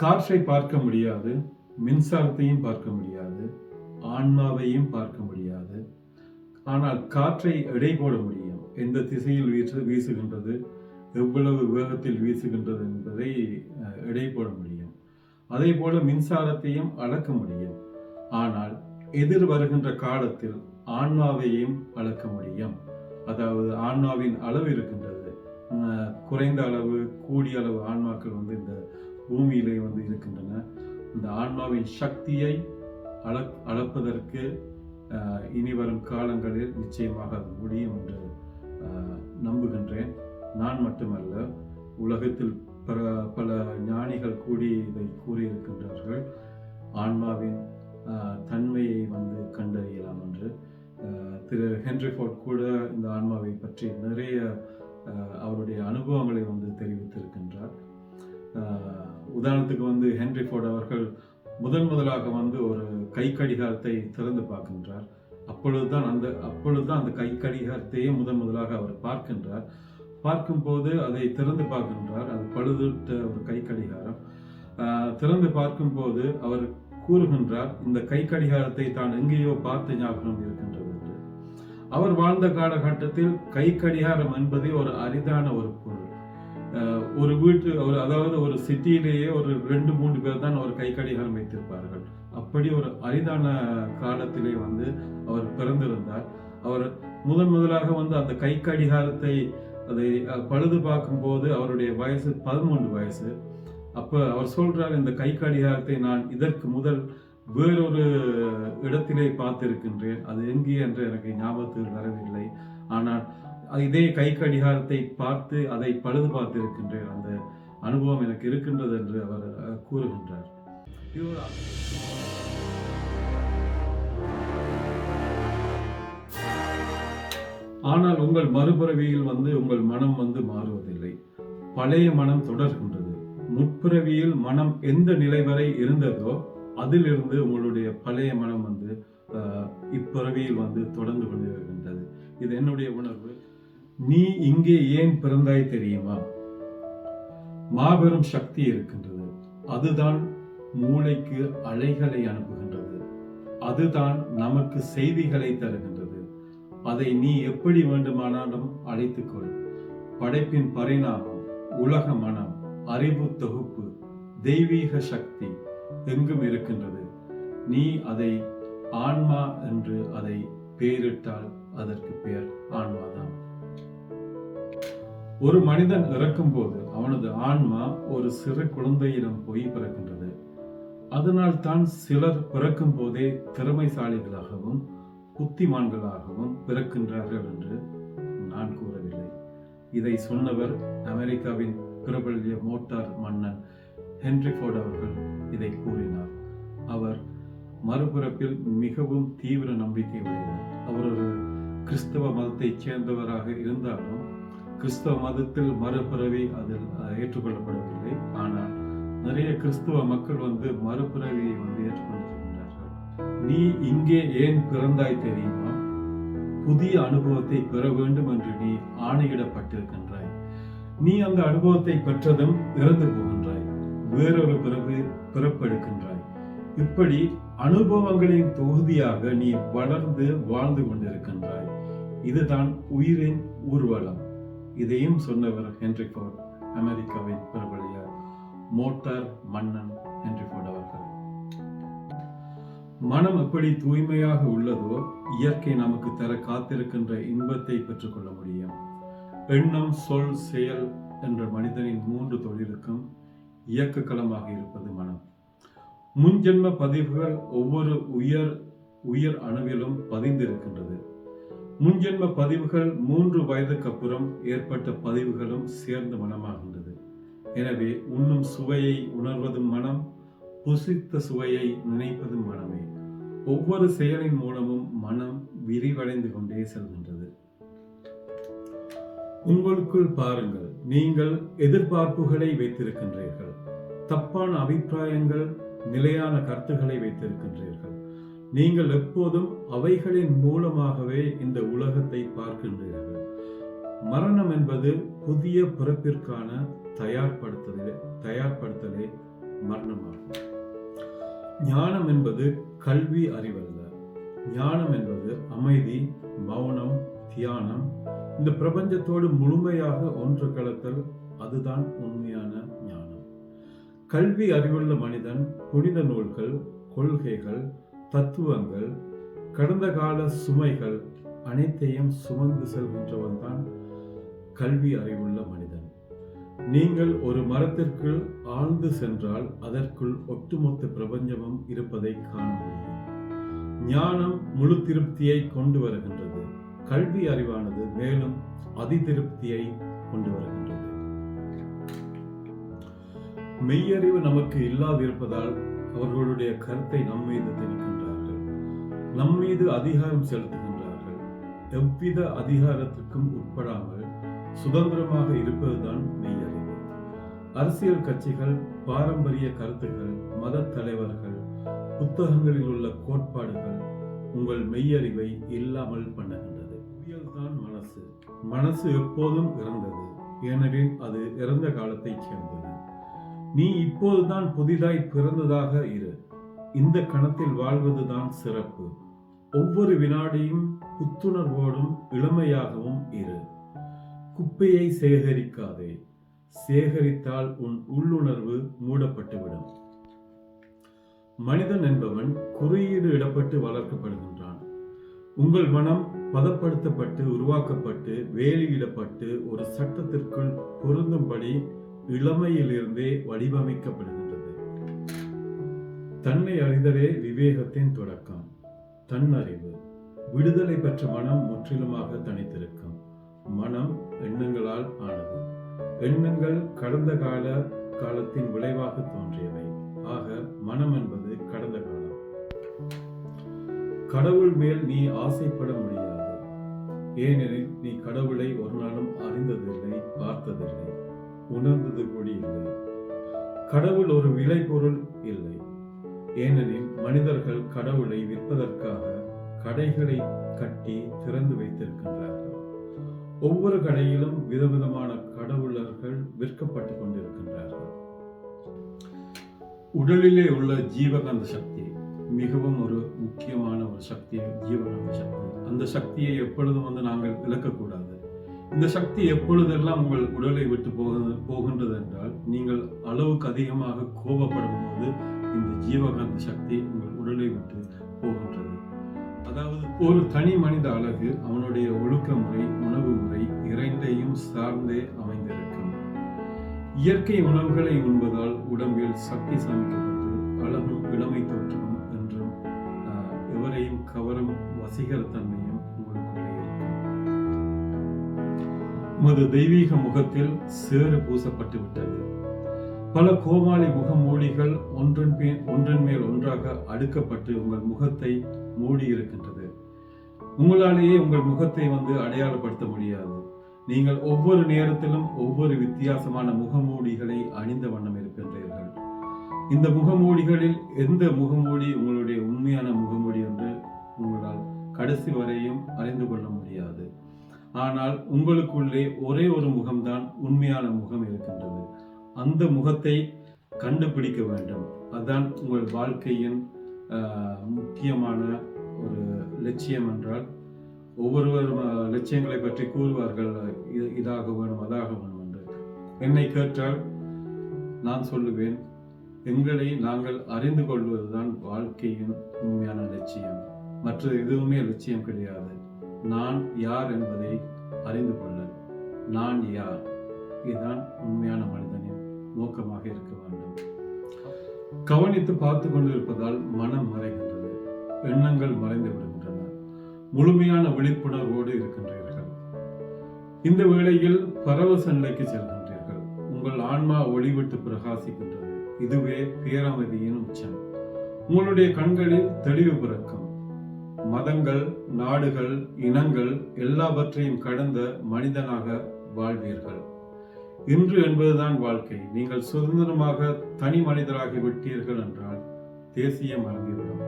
காற்றை பார்க்க முடியாது மின்சாரத்தையும் பார்க்க முடியாது ஆன்மாவையும் பார்க்க முடியாது. ஆனால் காற்றை எடை போட முடியும். எந்த திசையில் வீசு வீசுகின்றது எவ்வளவு வேகத்தில் வீசுகின்றது என்பதை எடை போட முடியும். அதே போல மின்சாரத்தையும் அளக்க முடியும். ஆனால் எதிர் வருகின்ற காலத்தில் ஆன்மாவையும் அளக்க முடியும். அதாவது ஆன்மாவின் அளவு இருக்கின்றது. குறைந்த அளவு கூடிய அளவு ஆன்மாக்கள் வந்து இந்த பூமியிலே வந்து இருக்கின்றன. இந்த ஆன்மாவின் சக்தியை அள அளப்பதற்கு இனி வரும் காலங்களில் நிச்சயமாக அது முடியும் என்று நம்புகின்றேன். நான் மட்டுமல்ல உலகத்தில் பல பல ஞானிகள் கூடி இதை கூறியிருக்கின்றார்கள். ஆன்மாவின் தன்மையை வந்து கண்டறியலாம் என்று. திரு ஹென்ரி ஃபோர்ட் கூட இந்த ஆன்மாவை பற்றி நிறைய அவருடைய அனுபவங்களை வந்து தெரிவித்திருக்கின்றார். உதாரணத்துக்கு வந்து ஹென்ரி ஃபோர்ட் அவர்கள் முதன் முதலாக வந்து ஒரு கை கடிகாரத்தை திறந்து பார்க்கின்றார். அப்பொழுதுதான் அந்த அப்பொழுதுதான் அந்த கை கடிகாரத்தையே முதன் முதலாக அவர் பார்க்கின்றார். பார்க்கும்போது அதை திறந்து பார்க்கின்றார். அது பழுதுட்ட ஒரு கை கடிகாரம் திறந்து பார்க்கும்போது அவர் கூறுகின்றார் இந்த கை கடிகாரத்தை தான் எங்கேயோ பார்த்த ஞாபகம் இருக்கின்றது என்று. அவர் வாழ்ந்த காலகட்டத்தில் கை கடிகாரம் என்பதே ஒரு அரிதான ஒரு பொருள். ஒரு வீட்டு ஒரு அதாவது ஒரு சிட்டியிலேயே ஒரு ரெண்டு மூன்று பேர் தான் ஒரு கை கடிகாரம் வைத்திருப்பார்கள். அப்படி ஒரு அரிதான காலத்திலே வந்து அவர் பிறந்திருந்தார். அவர் முதன் முதலாக வந்து அந்த கை கடிகாரத்தை அதை பழுது பார்க்கும்போது அவருடைய வயசு பதிமூன்று வயசு. அப்போ அவர் சொல்றார் இந்த கை கடிகாரத்தை நான் இதற்கு முதல் வேறொரு இடத்திலே பார்த்திருக்கின்றேன். அது எங்கே என்று எனக்கு ஞாபகத்தில் வரவில்லை. ஆனால் இதே கை கடிகாரத்தை பார்த்து அதை பழுது பார்த்திருக்கின்ற அந்த அனுபவம் எனக்கு இருக்கின்றது என்று அவர் கூறுகின்றார். ஆனால் உங்கள் மறுபிறவியில் வந்து உங்கள் மனம் வந்து மாறுவதில்லை. பழைய மனம் தொடர்கின்றது. முற்பிறவியில் மனம் எந்த நிலை வரை இருந்ததோ அதிலிருந்து உங்களுடைய பழைய மனம் வந்து இப்பிறவியில் வந்து தொடர்ந்து கொண்டிருக்கின்றது இது என்னுடைய உணர்வு. நீ இங்கே ஏன் பிறந்தாய் தெரியுமா? மாபெரும் சக்தி இருக்கின்றது. அதுதான் மூளைக்கு அலைகளை அனுப்புகின்றது. அதுதான் நமக்கு செய்திகளை தருகின்றது. அதை நீ எப்படி வேண்டுமானாலும் அழைத்துக்கொள். படைப்பின் பரிணாமம் உலக மனம் அறிவு தொகுப்பு தெய்வீக சக்தி எங்கும் இருக்கின்றது. நீ அதை ஆன்மா என்று அதை பெயரிட்டால் அதற்கு பெயர். ஒரு மனிதன் இறக்கும்போது அவனது ஆன்மா ஒரு சிறு குழந்தையிடம் போய் பிறக்கின்றது. அதனால் தான் சிலர் பிறக்கும் போதே திறமைசாலிகளாகவும் புத்திமான்களாகவும் பிறக்கின்றார்கள் என்று நான் கூறவில்லை. இதை சொன்னவர் அமெரிக்காவின் பிரபல்ய மோட்டார் மன்னன் ஹென்ரி ஃபோர்ட் அவர்கள் இதை கூறினார். அவர் மறுபிறப்பில் மிகவும் தீவிர நம்பிக்கை உடையவர். அவர் ஒரு கிறிஸ்தவ மதத்தைச் சேர்ந்தவராக இருந்தாலும் கிறிஸ்தவ மதத்தில் மறுபிறவி அதில் ஏற்றுக்கொள்ளப்படவில்லை. ஆனால் நிறைய கிறிஸ்தவ மக்கள் வந்து மறுபிறவியை வந்து ஏற்றுக்கொண்டிருக்கின்றார்கள். நீ இங்கே ஏன் பிறந்தாய் தெரியுமா? புதிய அனுபவத்தை பெற வேண்டும் என்று நீ ஆணையிடப்பட்டிருக்கின்றாய். நீ அந்த அனுபவத்தை பெற்றதும் இறந்து போகின்றாய். வேறொரு பிறகு பிறப்பெடுக்கின்றாய். இப்படி அனுபவங்களின் தொகுதியாக நீ வளர்ந்து வாழ்ந்து கொண்டிருக்கின்றாய். இதுதான் உயிரின் ஊர்வலம். இதையும் சொன்னவர் ஹென்ரி ஃபோர்ட் அமெரிக்காவின் பிரபலிய மோட்டார் மன்னன் ஹென்ரி ஃபோர்ட் அவர்கள். மனம் எப்படி தூய்மையாக உள்ளதோ இயற்கை நமக்கு தர காத்திருக்கின்ற இன்பத்தை பெற்றுக்கொள்ள முடியும். எண்ணம் சொல் செயல் என்ற மனிதனின் மூன்று தொழிலுக்கும் இயக்க களமாக இருப்பது மனம். முன்ஜென்ம பதிவுகள் ஒவ்வொரு உயர் உயர் அணுவிலும் பதிந்திருக்கின்றது. முன்ஜென்ம பதிவுகள் மூன்று வயதுக்கு அப்புறம் ஏற்பட்ட பதிவுகளும் சேர்ந்து மனமாகின்றது. எனவே உண்ணும் சுவையை உணர்வதும் மனம் புசித்த சுவையை நினைப்பதும் மனமே. ஒவ்வொரு செயலின் மூலமும் மனம் விரிவடைந்து கொண்டே செல்கின்றது. உங்களுக்குள் பாருங்கள் நீங்கள் எதிர்பார்ப்புகளை வைத்திருக்கின்றீர்கள். தப்பான அபிப்பிராயங்கள் நிலையான கருத்துக்களை வைத்திருக்கின்றீர்கள். நீங்கள் எப்போதும் அவைகளின் மூலமாகவே இந்த உலகத்தை பார்க்கின்றீர்கள். மரணம் என்பது புதிய பிறப்பிற்கான தயார்படுத்தலே தயார்படுத்தலே மரணமாகும். ஞானம் என்பது கல்வி அறிவல்ல. ஞானம் என்பது அமைதி மௌனம் தியானம். இந்த பிரபஞ்சத்தோடு முழுமையாக ஒன்று கலத்தல் அதுதான் உண்மையான ஞானம். கல்வி அறிவுள்ள மனிதன் புனித நூல்கள் கொள்கைகள் தத்துவங்கள் கடந்த கால சுமைகள் அனைத்தையும் சுமந்து செல்கின்றவன் தான் கல்வி அறிவுள்ள மனிதன். நீங்கள் ஒரு மரத்திற்குள் ஆழ்ந்து சென்றால் அதற்குள் ஒட்டுமொத்த பிரபஞ்சமும் இருப்பதை காண முடியும். ஞானம் முழு திருப்தியை கொண்டு வருகின்றது. கல்வி அறிவானது மேலும் அதிதிருப்தியை கொண்டு வருகின்றது. மெய்யறிவு நமக்கு இல்லாதிருப்பதால் அவர்களுடைய கருத்தை நம்மீது திணிக்கின்றனர். நம் மீது அதிகாரம் செலுத்துகின்றார்கள். எவ்வித அதிகாரத்திற்கும் உட்படாமல் சுதந்திரமாக இருப்பதுதான் மெய்யறிவு. அரசியல் கட்சிகள் பாரம்பரிய கருத்துகள் மத தலைவர்கள் புத்தகங்களில் உள்ள கோட்பாடுகள் உங்கள் மெய்யறிவை இல்லாமல் பண்ணுகின்றது. தான் மனசு. மனசு எப்போதும் இறந்தது. ஏனெனில் அது இறந்த காலத்தைச் சேர்ந்தது. நீ இப்போதுதான் புதிதாய் பிறந்ததாக இரு. இந்த கணத்தில் வாழ்வதுதான் சிறப்பு. ஒவ்வொரு வினாடியும் புத்துணர்வோடும் இளமையாகவும் இரு. குப்பையை சேகரிக்காதே. சேகரித்தால் உன் உள்ளுணர்வு மூடப்பட்டுவிடும். மனிதன் என்பவன் குறியீடு இடப்பட்டு வளர்க்கப்படுகின்றான். உங்கள் மனம் பதப்படுத்தப்பட்டு உருவாக்கப்பட்டு வேலியிடப்பட்டு ஒரு சட்டத்திற்குள் பொருந்தும்படி இளமையிலிருந்தே வடிவமைக்கப்படுகின்றது. தன்னை அறிதலே விவேகத்தின் தொடக்கம். தன்னறிவு. விடுதலை பெற்ற மனம் முற்றிலுமாக தனித்திருக்கும். மனம் எண்ணங்களால் ஆனது. எண்ணங்கள் கடந்த கால காலத்தின் விளைவாக தோன்றியவை. ஆக மனம் என்பது கடந்த காலம். கடவுள் மேல் நீ ஆசைப்பட முடியாது. ஏனெனில் நீ கடவுளை ஒரு நாளும் அறிந்ததில்லை பார்த்ததில்லை உணர்ந்தது கூட இல்லை. கடவுள் ஒரு விளைபொருள் இல்லை. ஏனெனில் மனிதர்கள் கடவுளை விற்பதற்காக கடைகளை கட்டி திறந்து வைத்திருக்கின்றார்கள். ஒவ்வொரு கடையிலும் விதவிதமான கடவுளர்கள் விற்கப்பட்டு கொண்டிருக்கின்றார்கள். உடலிலே உள்ள ஜீவகாந்த சக்தி மிகவும் ஒரு முக்கியமான ஒரு சக்தி ஜீவகாந்த சக்தி. அந்த சக்தியை எப்பொழுதும் வந்து நாங்கள் இழக்கக்கூடாது. இந்த சக்தி எப்பொழுதெல்லாம் உங்கள் உடலை விட்டு போக போகின்றது என்றால் நீங்கள் அளவுக்கு அதிகமாக கோபப்படும் போது இந்த ஜீவகாந்த சக்தி உங்கள் உடலை விட்டு போகின்றது. அதாவது ஒரு தனி மனித அழகு அவனுடைய ஒழுக்க முறை உணவு முறை இரண்டையும் சார்ந்தே அமைந்திருக்கும். இயற்கை உணவுகளை உண்பதால் உடம்பில் சக்தி சமைக்கப்பட்டு அழகும் இளமை தோற்றமும் என்றும் எவரையும் கவரும் வசீகரத்தன்மையும் உங்களுக்குள்ளே இருக்கும். உமது தெய்வீக முகத்தில் சேறு பூசப்பட்டு விட்டது பல கோமாளி முகமூடிகள் ஒன்றின் மேல் ஒன்றின் மேல் ஒன்றாக அடுக்கப்பட்டு உங்கள் முகத்தை மூடி இருக்கின்றது. உங்களாலேயே உங்கள் முகத்தை வந்து அடையாளப்படுத்த முடியாது. நீங்கள் ஒவ்வொரு நேரத்திலும் ஒவ்வொரு வித்தியாசமான முகமூடிகளை அணிந்த வண்ணம் இருக்கின்றீர்கள். இந்த முகமூடிகளில் எந்த முகமூடி உங்களுடைய உண்மையான முகமூடி என்று உங்களால் கடைசி வரையும் அறிந்து கொள்ள முடியாது. ஆனால் உங்களுக்குள்ளே ஒரே ஒரு முகம்தான் உண்மையான முகம் இருக்கின்றது. அந்த முகத்தை கண்டுபிடிக்க வேண்டும். அதுதான் உங்கள் வாழ்க்கையின் முக்கியமான ஒரு லட்சியம் என்றால் ஒவ்வொருவரும் லட்சியங்களை பற்றி கூறுவார்கள் இது- இதாக வேணும் அதாக வேணும் என்று. என்னை கேட்டால் நான் சொல்லுவேன் எங்களை நாங்கள் அறிந்து கொள்வதுதான் வாழ்க்கையின் உண்மையான லட்சியம். மற்ற எதுவுமே லட்சியம் கிடையாது. நான் யார் என்பதை அறிந்து கொள்ளல். நான் யார்? இதுதான் உண்மையான மனிதன். நோக்கமாக இருக்க வேண்டும். கவனித்து பார்த்து கொண்டிருப்பதால் மனம் மறைகின்றது. எண்ணங்கள் மறைந்து விடுகின்றன. முழுமையான விழிப்புணர்வோடு இருக்கின்றீர்கள். இந்த வேளையில் பரவச நிலைக்கு செல்கின்றீர்கள். உங்கள் ஆன்மா ஒளிவிட்டு பிரகாசிக்கின்றது. இதுவே பேரமதியின் உச்சம். உங்களுடைய கண்களில் தெளிவு பிறக்கும். மதங்கள் நாடுகள் இனங்கள் எல்லாவற்றையும் கடந்த மனிதனாக வாழ்வீர்கள். இன்று என்பதுதான் வாழ்க்கை. நீங்கள் சுதந்திரமாக தனி மனிதராகி விட்டீர்கள் என்றால் தேசியம் மறந்துவிடும்.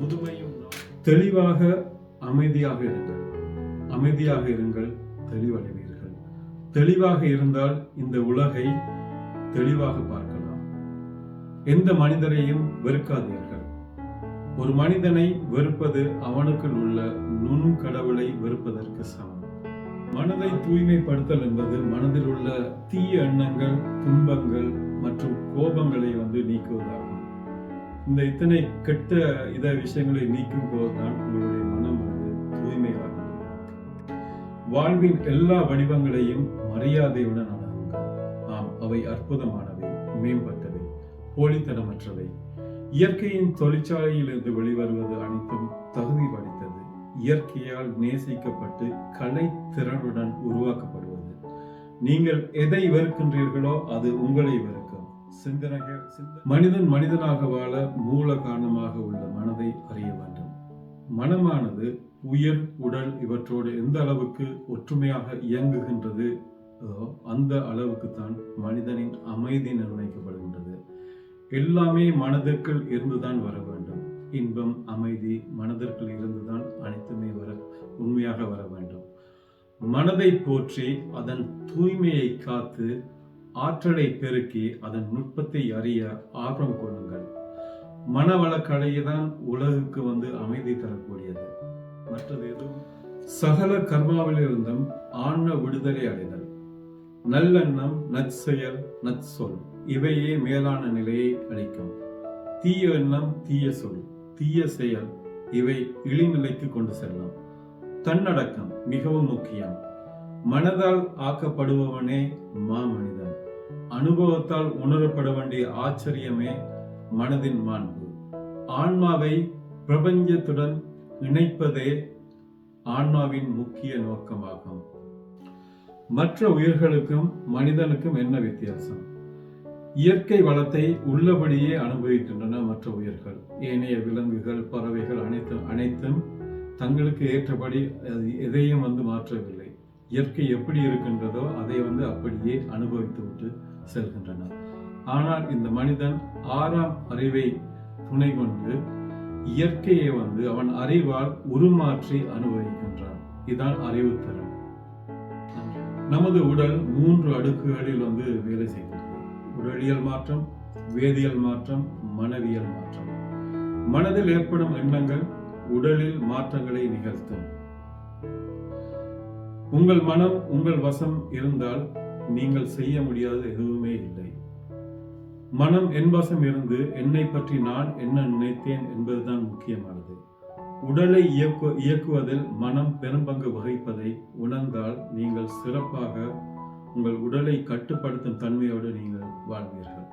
முதுமையும் தெளிவாக அமைதியாக இருங்கள். அமைதியாக இருங்கள் தெளிவடைவீர்கள். தெளிவாக இருந்தால் இந்த உலகை தெளிவாக பார்க்கலாம். எந்த மனிதரையும் வெறுக்காதீர்கள். ஒரு மனிதனை வெறுப்பது அவனுக்குள் உள்ள நுண் கடவுளை வெறுப்பதற்கு சமம். மனதை தூய்மைப்படுத்தல் என்பது மனதில் உள்ள தீய எண்ணங்கள் துன்பங்கள் மற்றும் கோபங்களை வந்து நீக்குவதாகும். இந்த இத்தனை கெட்ட இத விஷயங்களை நீக்கும் போதுதான் உங்களுடைய மனம் வந்து தூய்மையாகும் வாழ்வின் எல்லா வடிவங்களையும் மரியாதையுடன் அணுகுங்கள். ஆம் அவை அற்புதமானவை மேம்பட்டவை போலித்தனமற்றவை. இயற்கையின் தொழிற்சாலையிலிருந்து வெளிவருவது அனைத்தும் தகுதி படைத்தது இயற்கையால் நேசிக்கப்பட்டு கலைத்திறனுடன் உருவாக்கப்படுவது. நீங்கள் எதை வெறுக்கின்றீர்களோ அது உங்களை வெறுக்கும். சிந்தனைகள் மனிதன் மனிதனாக வாழ மூல காரணமாக உள்ள மனதை அறிய வேண்டும். மனமானது உயிர் உடல் இவற்றோடு எந்த அளவுக்கு ஒற்றுமையாக இயங்குகின்றது அந்த அளவுக்கு தான் மனிதனின் அமைதி நிர்ணயிக்கப்படுகின்றது. எல்லாமே மனதிற்குள் இருந்துதான் வர இன்பம் அமைதி மனதிற்குள் இருந்துதான் அனைத்துமே வர உண்மையாக வர வேண்டும். மனதை போற்றி அதன் தூய்மையை காத்து ஆற்றலை பெருக்கி அதன் நுட்பத்தை அறிய ஆர்வம் கொள்ளுங்கள். மனவளக்கலையை தான் உலகுக்கு வந்து அமைதி தரக்கூடியது. மற்றது எதுவும்? சகல கர்மாவிலிருந்தும் ஆன்ம விடுதலை அடைதல். நல்லெண்ணம் நற்செயல் நற்சொல் இவையே மேலான நிலையை அளிக்கும். தீய எண்ணம் தீய சொல். தீய செயல் இவை இழிநிலைக்கு கொண்டு செல்லும் தன்னடக்கம் மிகவும் முக்கியம். மனதால் ஆக்கப்படுபவனே மாமனிதன். அனுபவத்தால் உணரப்பட வேண்டிய ஆச்சரியமே மனதின் மாண்பு. ஆன்மாவை பிரபஞ்சத்துடன் இணைப்பதே ஆன்மாவின் முக்கிய நோக்கமாகும். மற்ற உயிர்களுக்கும் மனிதனுக்கும் என்ன வித்தியாசம்? இயற்கை வளத்தை உள்ளபடியே அனுபவிக்கின்றன மற்ற உயிர்கள். ஏனைய விலங்குகள் பறவைகள் அனைத்தும் அனைத்தும் தங்களுக்கு ஏற்றபடி எதையும் வந்து மாற்றவில்லை. இயற்கை எப்படி இருக்கின்றதோ அதை வந்து அப்படியே அனுபவித்து விட்டு செல்கின்றன. ஆனால் இந்த மனிதன் ஆறாம் அறிவை துணை கொண்டு இயற்கையை வந்து அவன் அறிவால் உருமாற்றி அனுபவிக்கின்றான். இதுதான் அறிவுத்திறன். நமது உடல் மூன்று அடுக்குகளில் வந்து வேலை செய்கிறது. உடலியல் மாற்றம் வேதியியல் மாற்றம் மனவியல் மாற்றம். மனதில் ஏற்படும் எண்ணங்கள் உடலில் மாற்றங்களை நிகழ்த்தும். உங்கள் மனம் உங்கள் வசம் இருந்தால் நீங்கள் செய்ய முடியாத எதுவுமே இல்லை. மனம் என் வசம் இருந்து என்னை பற்றி நான் என்ன நினைத்தேன் என்பதுதான் முக்கியமானது. உடலை இயக்கு இயக்குவதில் மனம் பெரும்பங்கு வகிப்பதை உணர்ந்தால் நீங்கள் சிறப்பாக உங்கள் உடலை கட்டுப்படுத்தும் தன்மையோடு நீங்கள் வாழ்வீர்கள்.